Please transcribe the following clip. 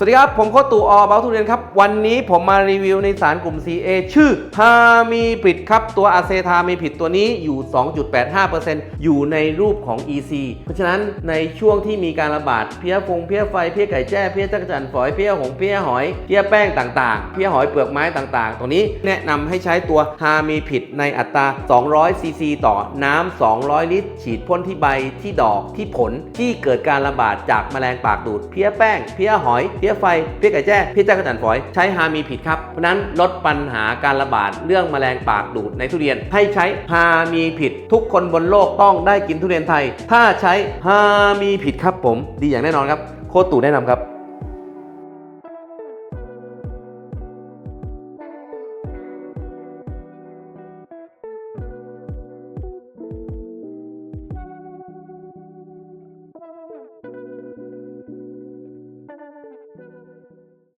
สวัสดีครับ ผมโคตู่อเบาทุเรียนครับ วันนี้ผมมารีวิวในสารกลุ่ม CA ชื่อฮามีผิดครับ ตัวอะเซทามีผิดตัวนี้อยู่ 2.85%อยู่ในรูปของ EC เพราะฉะนั้นในช่วงที่มีการระบาดเพี้ยฟงเพี้ยไฟเพี้ยไก่แจ้เพี้ยจักรจันฝอยเพี้ยหงเพี้ยหอยเพี้ยแป้งต่างๆ เพี้ยหอยเปลือกไม้ต่างๆตรงนี้แนะนำให้ใช้ตัวฮามีผิดในอัตรา 200 ซีซีต่อน้ำ200 ลิตร ฉีดพ่นที่ใบที่ดอกที่ผลที่เกิดการระบาดจากแมลงปากดูดเพี้ยแป้งเพี้ยหอยเพี้ยไฟ เพี้ยไก่แจ้ เพี้ยจักรจันฝอย ใช้ฮามีผิดครับ เพราะนั้นลดปัญหาการระบาดเรื่องแมลงปากดูดในทุเรียน ให้ใช้ฮามีผิด ทุกคนบนโลกต้องได้กินทุเรียนไทย ถ้าใช้ฮามีผิดครับผม ดีอย่างแน่นอนครับ โคตรตู่แนะนำครับ